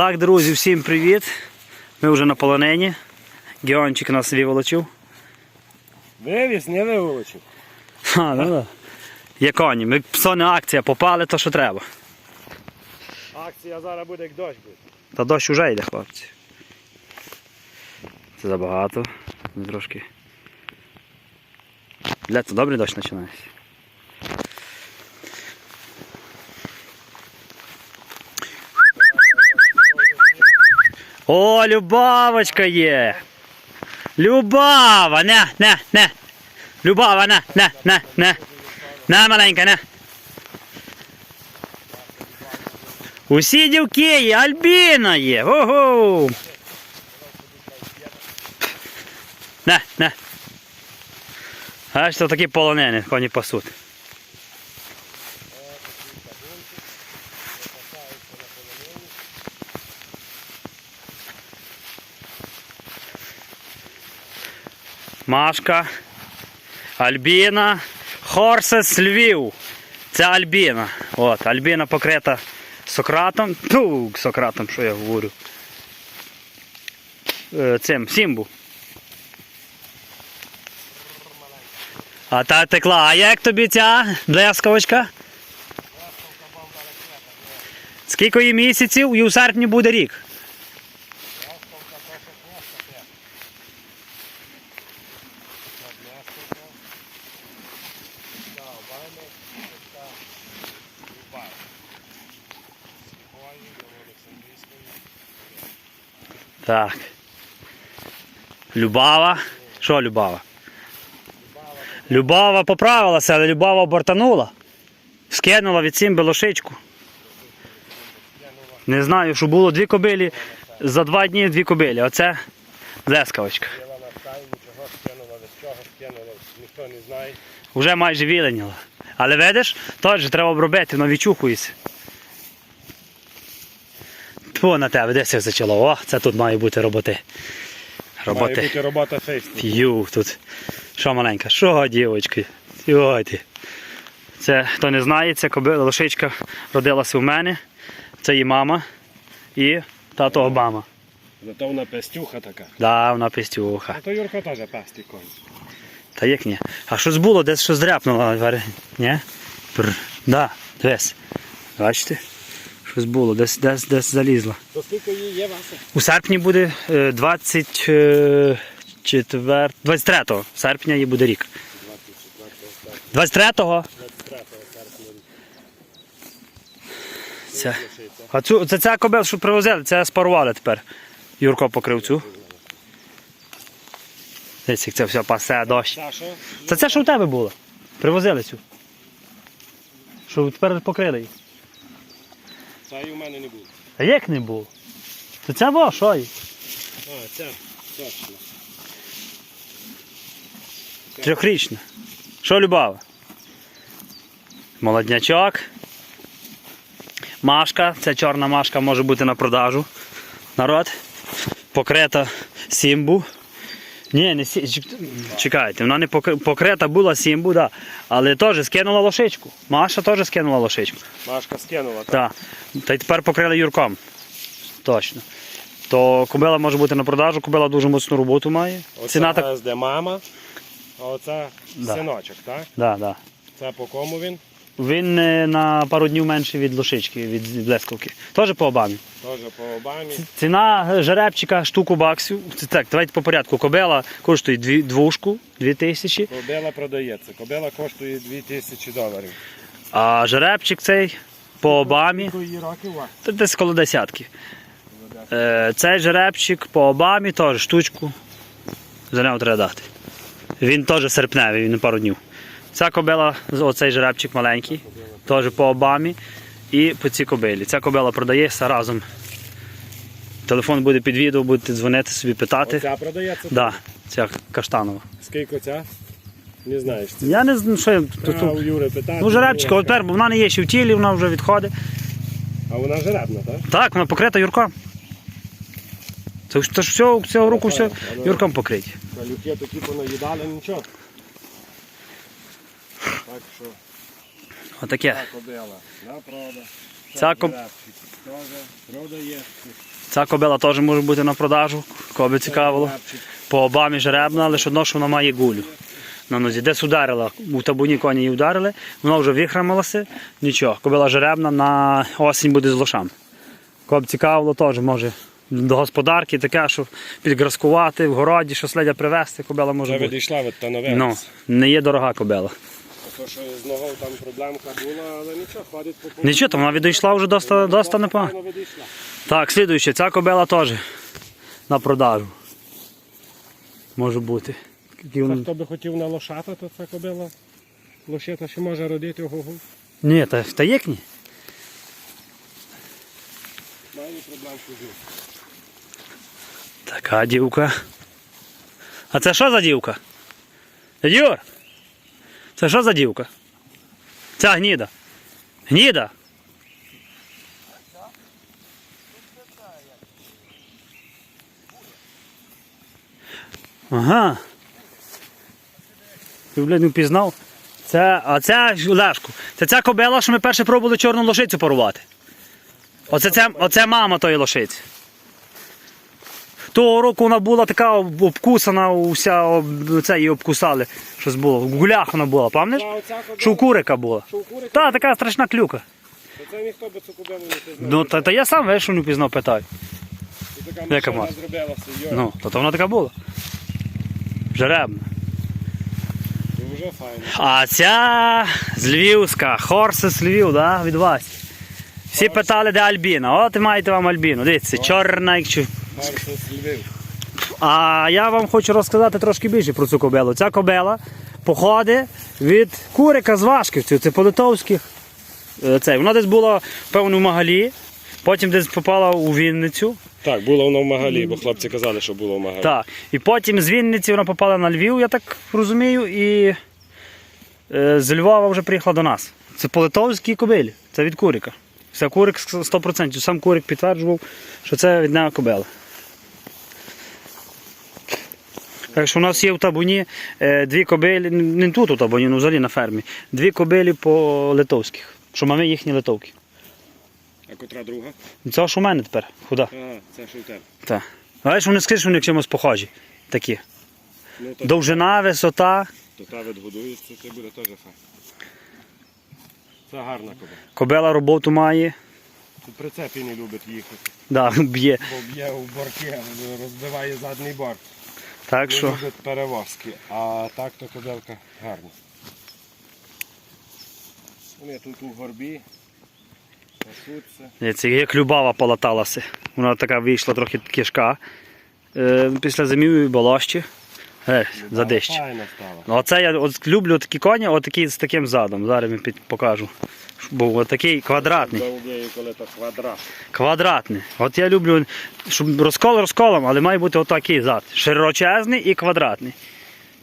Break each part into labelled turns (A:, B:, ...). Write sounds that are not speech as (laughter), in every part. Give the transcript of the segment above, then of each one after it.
A: Так, друзі, всім привіт. Ми вже на полонені. Геончик нас виволочив.
B: Вивіз, не виволочив.
A: Ха, ну да. Є коні. Ми псоне акція, попали, то що треба.
B: Акція зараз буде як дощ буде.
A: Та дощ уже йде, хлопці. Це забагато. Ми трошки. Бля, це добрий дощ починається. О, Любавочка є! Любава! Не, не, не! Любава, не, не, не, не! Не, маленька, не! Усі дівки є, Альбіна є! Ого! Не, не! Аж це такі полонені, коні пасуть. Машка, Альбіна, Хорсес Львів. Це Альбіна. От, Альбіна покрита Сократом. Ну, Сократом, що я говорю. Е, Цим, Сімбу. А та текла. А як тобі ця блескавочка? Скільки їй місяців і у серпні буде рік? Так. Любава. Що Любава? Любава поправилася, але Любава бортанула. Скинула від сімби лошичку. Не знаю, що було дві кобилі. За два дні дві кобилі. Оце
B: скинула, ніхто.
A: Вже майже віленіла. Але видиш, теж треба обробити, воно відчухується. Тьфу на тебе, де це зачало? О, це тут має бути роботи.
B: Має бути робота фейсу.
A: Ю, тут. Що маленька? Що, дівочки? Сьогодні. Це, хто не знає, це кобила лошичка родилася у мене. Це її мама і тато Обама.
B: Зато вона пестюха така.
A: Да, вона пістюха.
B: А то Юрко теж пестий конь.
A: Та як ні? А щось було, десь щось дряпнуло. Ні? Бр. Да, десь. Бачите? Щось було, десь, десь, десь залізло.
B: То скільки її є, Вася?
A: У серпні буде е, 24, 23 серпня їй буде рік. 23-го?
B: 23 серпня.
A: А цю, це ця кобил, що привозили, це спарували тепер. Юрко покрив цю. Дивіться, як це все пасе, дощ. Це це, що у тебе було? Привозили цю. Що тепер покрили її.
B: Це і у мене не було.
A: А як не було? То що їй?
B: А, це, точно.
A: Трьохрічна. Що Любава? Молоднячок. Машка, це чорна машка може бути на продажу. Народ. Покрита сімбу. Ні, не сі... чекайте, вона не покри- покрита була сімбу, да. але теж скинула лошичку. Маша теж скинула лошичку.
B: Машка скинула. Так.
A: Так. Та й тепер покрили Юрком. Точно. То кобила може бути на продажу, кобила дуже моцну роботу має.
B: Оце
A: Ціна так...
B: де мама, а оце
A: Да.
B: синочок, так?
A: Да, да.
B: Це по кому він?
A: Він е, на пару днів менше від лошички, від блесковки. Теж по обамі.
B: Теж по Обамі.
A: Ціна е, жеребчика штуку баксів. Це так, давайте по порядку. Кобела коштує дві, двушку, дві тисячі,
B: Кобила продається. Кобила коштує 2000 доларів.
A: а жеребчик цей по обамі це десь коло десятки. Е, Цей жеребчик по обамі теж штучку. За нього треба дати. Він теж серпневий, він на пару днів. Ця кобила, оцей жеребчик маленький, теж по обамі і по цій кобилі. Ця кобила продається разом. Телефон буде під відео, будете дзвонити собі питати.
B: Оця продається?
A: Да, ця каштанова.
B: Скільки ця? Не знаєш. Це.
A: Я не знаю, що я тут.
B: А, у Юри питати.
A: Ну, жеребчика, от тепер, бо вона не є ще в тілі, вона вже відходить.
B: А вона жеребна, так?
A: Так, вона покрита юрком. Це ж це ж все, цього року все юрком покриті.
B: Калюки такі понаїдали, нічого. Так що,
A: Отаке.
B: та кобила на.
A: Ця, коб... Ця кобила теж може бути на продажу, кого би цікавило. По обамі жеребна, лише одно, що вона має гулю. На нозі. Десь ударила, у табуні коні її ударили, вона вже вихрамилася, нічого. Кобила жеребна на осінь буде з лошам. Кого б цікавило, теж може до господарки таке, що підгразкувати в городі, що слідя привезти, кобила може бути.
B: відійшла від та нове.
A: Ну, не є дорога кобила.
B: То, що з ногою там проблемка була, але нічого, ходить по полу.
A: Нічого, там вона відійшла вже доста, доста непогано. Так, слідуюче, ця кобила теж на продажу. Може бути. Він-
B: хто би хотів на лошата, то це кобила. Лошета ще може родити ого-го.
A: Ні, та, та як ні?
B: Має проблемку з ним.
A: Така дівка. А це що за дівка? Юр? Це що за дівка? Ця гніда. Гніда. Ага. Ти, блядь, не впізнав? Це, а це Лешку. Це ця кобила, що ми перше пробували чорну лошицю порувати. Оце, це, оце мама тої лошиці. Того року вона була така обкусана, уся це її обкусали. Щось було. В гулях вона була, пам'ятаєш?
B: А
A: Що курика була. Та, така страшна клюка.
B: це ніхто би цю не пізнав.
A: Ну, та, та я сам вийшов, не пізнав, питаю.
B: Це така
A: яка
B: машина
A: маса?
B: зробилася, йо.
A: Ну, то, то вона така була. Жеребна.
B: Це вже файно.
A: А ця з Львівська, Хорси з Львів, да? від вас. Всі питали, де Альбіна. От і маєте вам Альбіну. Дивіться, чорна як А я вам хочу розказати трошки більше про цю кобилу. Ця кобила походить від курика з Вашківців, це по-литовських. Е, Вона десь була, певно, в Магалі, потім десь попала у Вінницю.
B: Так, було воно в Магалі, бо хлопці казали, що було в Магалі.
A: Так. І потім з Вінниці вона попала на Львів, я так розумію, і е, з Львова вже приїхала до нас. Це по литовській кобилі, це від курика. Це курик 100%. Сам курик підтверджував, що це від неї кобила. Так що у нас є в табуні е, дві кобилі, не тут у табуні, ну взагалі на фермі. Дві кобилі по литовських. Що мами їхні литовки.
B: А котра друга?
A: Це що в мене тепер? Худа?
B: А, це що в тебе.
A: Так. Але ж вони скажуть, що вони чимось похожі. Такі.
B: Ну, то,
A: Довжина, висота.
B: то та відгодується, це буде теж файно. Це гарна кобила.
A: Кобила роботу має.
B: Тут прицепі не любить їхати,
A: Да, (laughs) б'є.
B: бо б'є у борки, розбиває задній борт.
A: Так що.
B: любить перевозки, а так то кобилка гарна. Вони тут у горбі, пасуться.
A: це як любава полаталася. Вона така вийшла трохи кишка. Е, після зимівої болощі. Е, за дещ. Ну, Оце я от люблю такі коні, отакі з таким задом. Зараз я під- покажу. Був отакий квадратний. Квадратний. От я люблю, щоб розкол розколом, але має бути отакий зад. Широчезний і квадратний.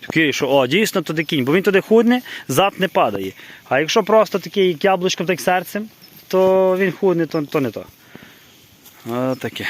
A: Такий, що о, дійсно туди кінь, бо він туди худне, зад не падає. А якщо просто такий як яблучком, так серцем, то він худне, то, то не то. Отаке.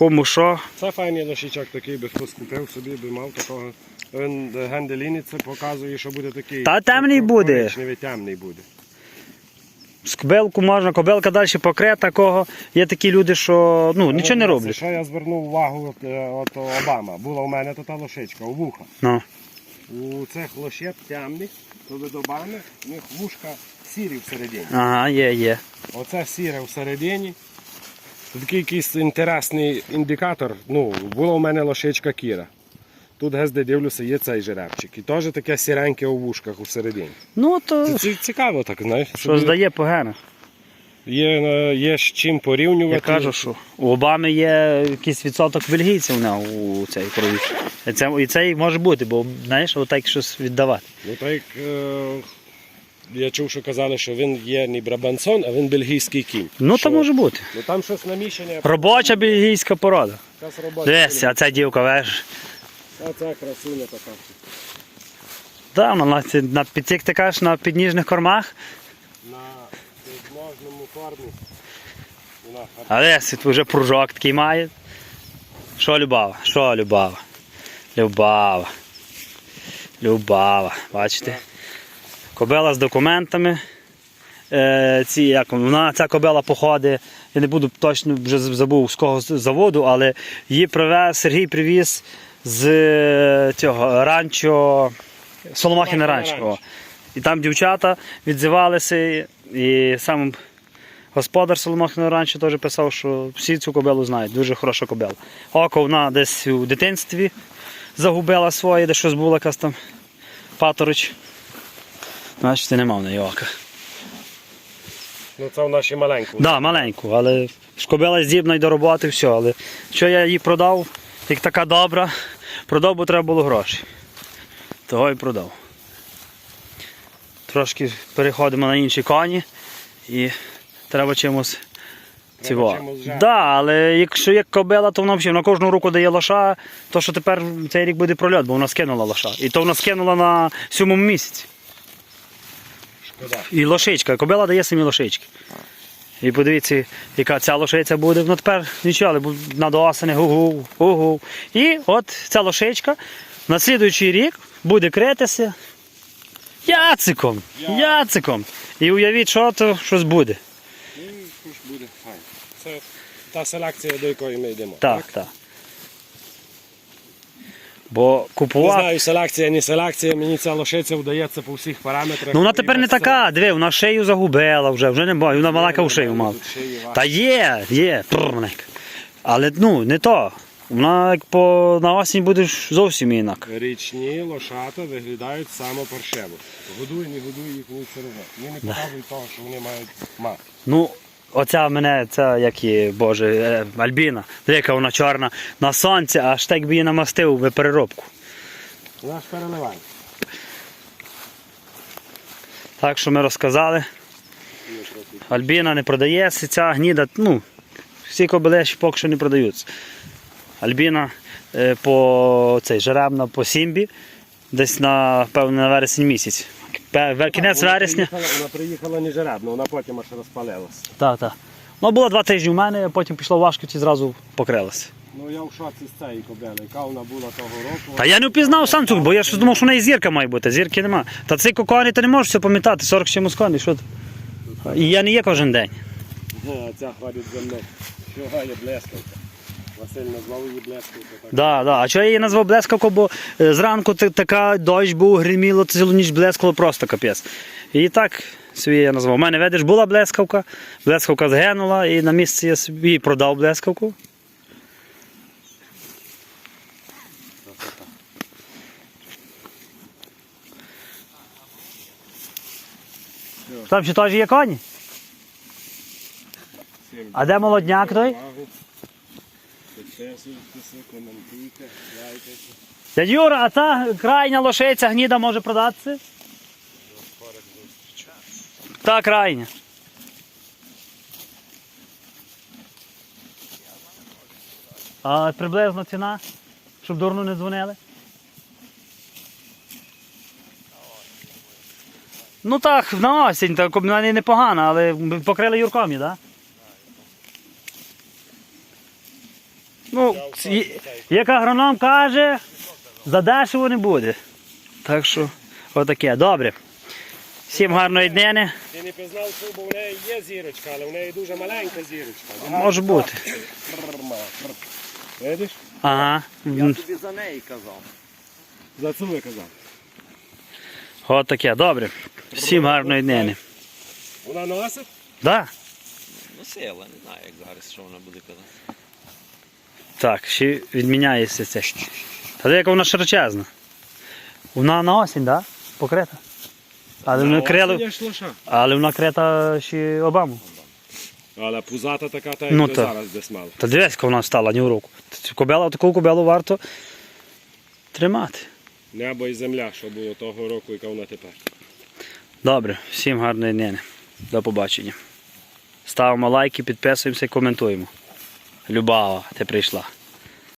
A: Кому що?
B: Це файний лошичок такий, би хтось купив собі, би мав такого. Він е, генделіні це показує, що буде такий.
A: Та темний буде.
B: Темний буде.
A: З кобилку можна, кобилка далі покре такого. Є такі люди, що ну, нічого не роблять.
B: Що я звернув увагу от, е, от Обама. Була у мене та лошичка, у вуха.
A: Ну.
B: У цих лошет темних, то від Обами, у них вушка сірі всередині.
A: Ага, є, є.
B: Оце сіре всередині. Це такий якийсь інтересний індикатор. Ну, була у мене лошичка Кіра. Тут гезде дивлюся, є цей жеребчик. І теж таке сіреньке у вушках у середині.
A: Ну, то
B: Це, це цікаво так, знаєш.
A: що
B: собі
A: здає по генах.
B: Є, е, є з чим порівнювати.
A: Я кажу, що у Обами є якийсь відсоток бельгійців в нього у цій крові. І це, і це може бути, бо знаєш, отак щось віддавати.
B: Ну так е, я чув, що казали, що він є не брабансон, а він бельгійський кінь.
A: Ну,
B: що,
A: то може бути.
B: Ну там щось наміщення.
A: Робоча бельгійська порода. Десь, а ця дівка, веш.
B: А ця красуня така.
A: Да, вона на, ці- на як ти кажеш, на підніжних кормах.
B: На підможному гарна.
A: А десь вже пружок такий має. Що Любава? Що Любава? Любава. Любава. Бачите? Кобила з документами. е, ці, як вона ця кобила походить. Я не буду точно вже забув з кого заводу, але її привез, Сергій привіз з е, цього ранчо Соломахіне ранчо. І там дівчата відзивалися, і сам господар Соломахіного ранчо теж писав, що всі цю кобилу знають, дуже хороша кобила. Око вона десь у дитинстві загубила своє, де щось було якась там паторич. Значить, нема в неї ока.
B: Ну це в нашій маленьку.
A: Так, да, маленьку, але ж кобила здібна й до роботи, все. Але що я її продав, як така добра, продав, бо треба було гроші. Того і продав. Трошки переходимо на інші коні і треба чимось. Цього. Да, але якщо як кобила, то вона взагалі на кожну руку дає лоша, то що тепер цей рік буде прольот, бо вона скинула лоша. І то вона скинула на сьомому місяці. І лошичка. Кобила дає самі лошички. І подивіться, яка ця лошиця буде. Ну тепер нічого, але на до осені гу-гу, гу-гу. І от ця лошичка на слідуючий рік буде критися яциком. Яциком. І уявіть, що то щось буде.
B: Ну, що буде. Це та селекція, до якої ми йдемо.
A: Так, так. Бо
B: Не
A: купувати.
B: знаю, селекція, не селекція, мені ця лошиця вдається по всіх параметрах.
A: Ну вона тепер не така, диви, вона шию загубила вже, вже не бачу, вона маленька в шию мала.
B: Важко.
A: Та є, є, пррр. Але ну, не то. Вона як по на осінь буде зовсім інак.
B: Річні лошата виглядають саме паршиво. Годуй, не годуй їх вони все одно. Вони не показують того, що вони мають мати.
A: Ну, оця мене, ця як є, боже, е, Альбіна, яка вона чорна на сонці, аж так би її намастив в переробку.
B: Вона ж переливає.
A: Так що ми розказали. Альбіна не продається, ця гніда, ну, всі кобили ще поки що не продаються. Альбіна е, по цей жеребна по Сімбі, десь на певно на вересень місяць. Пе- ве- Кінець
B: Вона
A: вересня.
B: приїхала- Вона приїхала не жеребна, вона потім аж розпалилася.
A: Так, так. Ну, було два тижні в мене, а потім пішло важко і зразу покрилася.
B: Ну я в шоці з цієї кобили, яка вона була того року.
A: Та я не впізнав сам цю, бо я щось думав, що в неї зірка має бути, зірки нема. Та цей коконі ти не можеш все пам'ятати, 40 з чимось коней, що ти? І я не є кожен день.
B: А ця ходить за мною. Що гає блескавка. Василь назвав її блескавка. Так.
A: Да, да. А чого я її назвав блескавко, бо е, зранку та- така дощ був, гриміло, цілу ніч блескало, просто капець. І так собі я назвав. У мене, видиш, була блескавка, блескавка згинула, і на місці я собі продав блескавку. Там ще теж є коні? А де молодняк той? Дядь Юра, а та крайня лошиця гніда може продатися? Та крайня. А приблизно ціна, щоб дурно не дзвонили? Ну так, на осінь, так вона непогана, але покрили юрком, так? Да? Ну, є- як агроном каже, задешево не буде. Так що, отаке. Добре. Всім гарної днини.
B: Ти не пізнав цю, бо в неї є зірочка, але в неї дуже маленька зірочка.
A: Може бути.
B: Видиш?
A: Ага. М,
C: тобі за неї казав.
B: За цю ви казав.
A: Отаке. Добре. Всім гарної днини.
B: Вона носить?
A: Да?
C: Ну сила, не знаю, як зараз, що вона буде казати.
A: Так, ще відміняється це. Та яка вона широчезна. Вона на осінь, так? Да? Покрита. Але вона крила, але вона крита ще обаму.
B: Але пузата така, та
A: Ну, та.
B: зараз десь мала.
A: Та дивись, яка вона стала ні в руку. Цю кобелу, таку кобелу варто тримати.
B: Небо і земля, що було того року, яка вона тепер.
A: Добре, всім гарної днини. До побачення. Ставимо лайки, підписуємося і коментуємо. Любава, ти прийшла.